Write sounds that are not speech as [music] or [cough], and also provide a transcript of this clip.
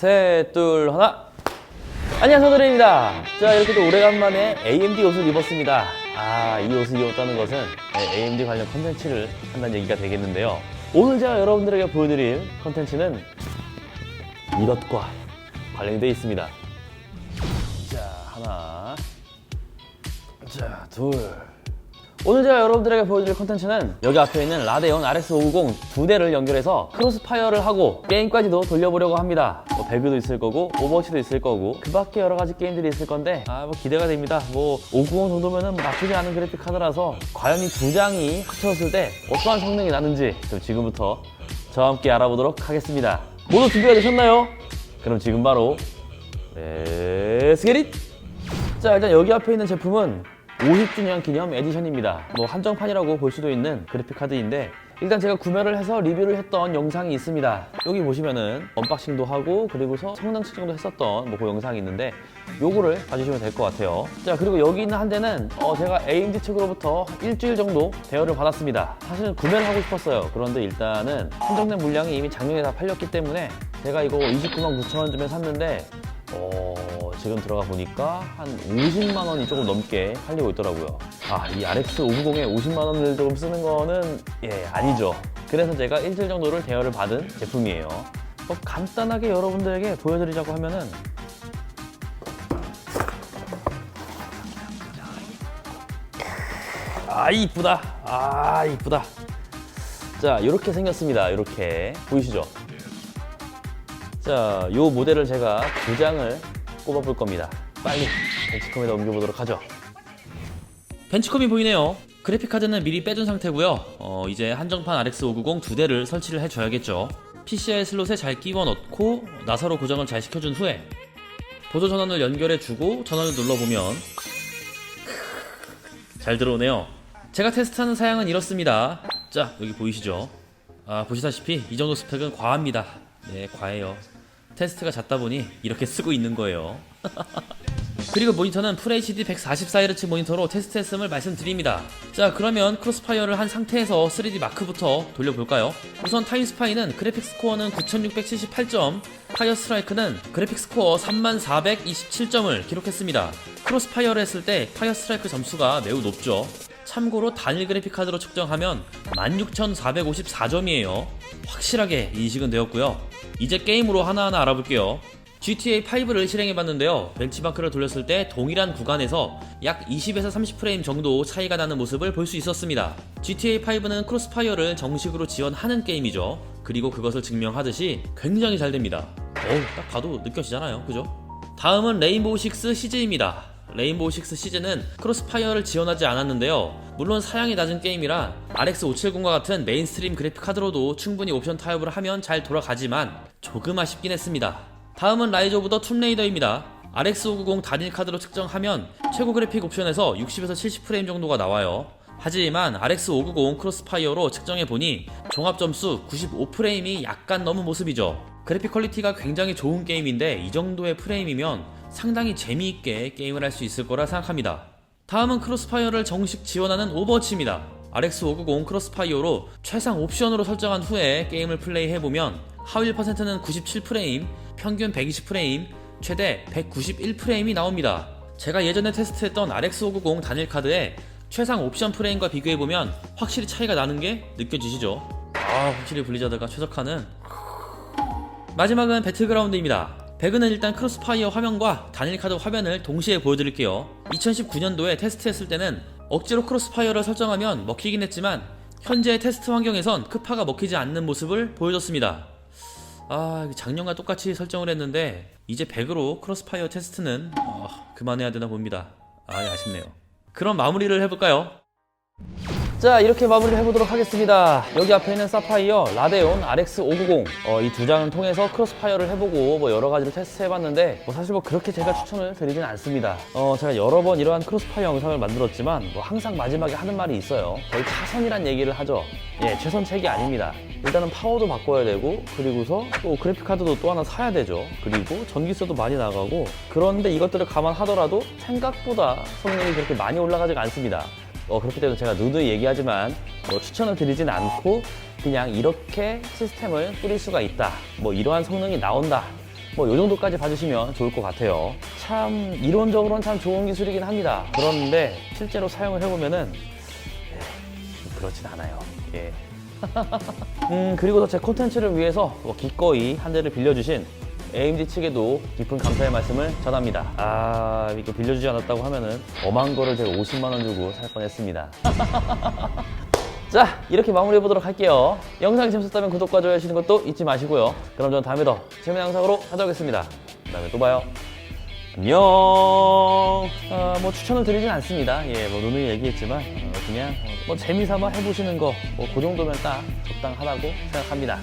셋, 둘, 하나. 안녕하세요, 드레입니다. 자, 이렇게 또 오래간만에 AMD 옷을 입었습니다. 아, 이 옷을 입었다는 것은 네, AMD 관련 컨텐츠를 한다는 얘기가 되겠는데요. 오늘 제가 여러분들에게 보여드릴 컨텐츠는 이것과 관련이 되어 있습니다. 자, 하나. 자, 둘. 오늘 제가 여러분들에게 보여드릴 컨텐츠는 여기 앞에 있는 라데온 RX 590두 대를 연결해서 크로스파이어를 하고 게임까지도 돌려보려고 합니다. 뭐 배그도 있을 거고 오버워치도 있을 거고 그 밖에 여러 가지 게임들이 있을 건데 아 뭐 기대가 됩니다. 뭐 590 정도면은 뭐 나쁘지 않은 그래픽 카드라서 과연 이 두 장이 합쳐졌을 때 어떠한 성능이 나는지 좀 지금부터 저와 함께 알아보도록 하겠습니다. 모두 준비가 되셨나요? 그럼 지금 바로 렛츠 기릿! 자 일단 여기 앞에 있는 제품은 50주년 기념 에디션입니다. 뭐 한정판이라고 볼 수도 있는 그래픽 카드인데 일단 제가 구매를 해서 리뷰를 했던 영상이 있습니다. 여기 보시면은 언박싱도 하고 그리고서 성능 측정도 했었던 뭐 그 영상이 있는데 요거를 봐주시면 될 것 같아요. 자 그리고 여기 있는 한 대는 어, 제가 AMD 측으로부터 일주일 정도 대여를 받았습니다. 사실은 구매를 하고 싶었어요. 그런데 일단은 한정된 물량이 이미 작년에 다 팔렸기 때문에 제가 이거 29만 9천 원쯤에 샀는데 어, 지금 들어가 보니까 한 50만 원이 조금 넘게 팔리고 있더라고요. 아, 이 RX 590에 50만 원을 조금 쓰는 거는 예, 아니죠. 그래서 제가 일주일 정도를 대여를 받은 제품이에요. 뭐 간단하게 여러분들에게 보여드리자고 하면은 아, 이쁘다. 아, 이쁘다. 자, 이렇게 생겼습니다. 이렇게 보이시죠? 자, 요 모델을 제가 두 장을 꼽아볼 겁니다. 빨리 벤치컴에다 옮겨보도록 하죠. 벤치컴이 보이네요. 그래픽 카드는 미리 빼둔 상태고요. 어, 이제 한정판 RX 590 두 대를 설치를 해줘야겠죠. PCI 슬롯에 잘 끼워 넣고 나사로 고정을 잘 시켜준 후에 보조 전원을 연결해주고 전원을 눌러보면 잘 들어오네요. 제가 테스트하는 사양은 이렇습니다. 자, 여기 보이시죠? 아, 보시다시피 이 정도 스펙은 과합니다. 네, 과해요. 테스트가 잦다 보니 이렇게 쓰고 있는 거예요. [laughs] 그리고 모니터는 FHD 144Hz 모니터로 테스트했음을 말씀드립니다. 자, 그러면 크로스파이어를 한 상태에서 3D 마크부터 돌려볼까요? 우선 타임스파이는 그래픽 스 코어는 9678점, 파이어 스트라이크는 그래픽 스 코어 3427점을 기록했습니다. 크로스파이어를 했을 때 파이어 스트라이크 점수가 매우 높죠. 참고로 단일 그래픽 카드로 측정하면 16,454점이에요. 확실하게 인식은 되었고요. 이제 게임으로 하나하나 알아볼게요. GTA 5를 실행해봤는데요. 벤치마크를 돌렸을 때 동일한 구간에서 약 20에서 30프레임 정도 차이가 나는 모습을 볼 수 있었습니다. GTA 5는 크로스파이어를 정식으로 지원하는 게임이죠. 그리고 그것을 증명하듯이 굉장히 잘 됩니다. 어우, 딱 봐도 느껴지잖아요. 그죠? 다음은 레인보우 6 시즈입니다. 레인보우 6 시즈는 크로스파이어를 지원하지 않았는데요. 물론 사양이 낮은 게임이라 RX 570과 같은 메인스트림 그래픽 카드로도 충분히 옵션 타협을 하면 잘 돌아가지만 조금 아쉽긴 했습니다. 다음은 라이즈 오브 더 툼레이더입니다. RX 590 단일 카드로 측정하면 최고 그래픽 옵션에서 60에서 70프레임 정도가 나와요. 하지만 RX 590 크로스파이어로 측정해보니 종합 점수 95프레임이 약간 넘은 모습이죠. 그래픽 퀄리티가 굉장히 좋은 게임인데 이 정도의 프레임이면 상당히 재미있게 게임을 할 수 있을 거라 생각합니다. 다음은 크로스파이어를 정식 지원하는 오버워치입니다. RX 590 크로스파이어로 최상 옵션으로 설정한 후에 게임을 플레이해보면 하위 1%는 97프레임, 평균 120프레임, 최대 191프레임이 나옵니다. 제가 예전에 테스트했던 RX 590 단일 카드의 최상 옵션 프레임과 비교해보면 확실히 차이가 나는 게 느껴지시죠? 아, 확실히 블리자드가 최적화는 마지막은 배틀그라운드입니다. 배그는 일단 크로스파이어 화면과 단일 카드 화면을 동시에 보여드릴게요. 2019년도에 테스트했을 때는 억지로 크로스파이어를 설정하면 먹히긴 했지만 현재 테스트 환경에선 크파가 먹히지 않는 모습을 보여줬습니다. 아, 작년과 똑같이 설정을 했는데 이제 100으로 크로스파이어 테스트는 어, 그만해야 되나 봅니다. 아, 아쉽네요. 그럼 마무리를 해볼까요? 자 이렇게 마무리를 해보도록 하겠습니다. 여기 앞에 있는 사파이어 라데온 RX 590 어, 이 두 장을 통해서 크로스파이어를 해보고 뭐 여러 가지로 테스트 해봤는데 뭐 사실 뭐 그렇게 제가 추천을 드리진 않습니다. 어, 제가 여러 번 이러한 크로스파이어 영상을 만들었지만 뭐 항상 마지막에 하는 말이 있어요. 거의 차선이란 얘기를 하죠. 예 최선책이 아닙니다. 일단은 파워도 바꿔야 되고 그리고서 또 그래픽 카드도 또 하나 사야 되죠. 그리고 전기세도 많이 나가고 그런데 이것들을 감안하더라도 생각보다 성능이 그렇게 많이 올라가지가 않습니다 어, 그렇기 때문에 제가 누누이 얘기하지만 뭐 추천을 드리진 않고 그냥 이렇게 시스템을 뿌릴 수가 있다. 뭐 이러한 성능이 나온다. 뭐요 정도까지 봐주시면 좋을 것 같아요. 참 이론적으로는 참 좋은 기술이긴 합니다. 그런데 실제로 사용을 해보면은 예, 그렇진 않아요. 예. [laughs] 음, 그리고 제 콘텐츠를 위해서 뭐 기꺼이 한 대를 빌려주신 AMD 측에도 깊은 감사의 말씀을 전합니다. 아, 이거 빌려주지 않았다고 하면은 엄한 거를 제가 50만 원 주고 살 뻔했습니다. [laughs] 자, 이렇게 마무리해 보도록 할게요. 영상이 재밌었다면 구독과 좋아요 하시는 것도 잊지 마시고요. 그럼 저는 다음에 더 재미난 영상으로 찾아오겠습니다. 그 다음에 또 봐요. 안녕. 어, 뭐 추천을 드리진 않습니다. 예, 뭐 누누이 얘기했지만 어, 그냥 뭐 재미삼아 해보시는 거, 뭐 그 정도면 딱 적당하다고 생각합니다.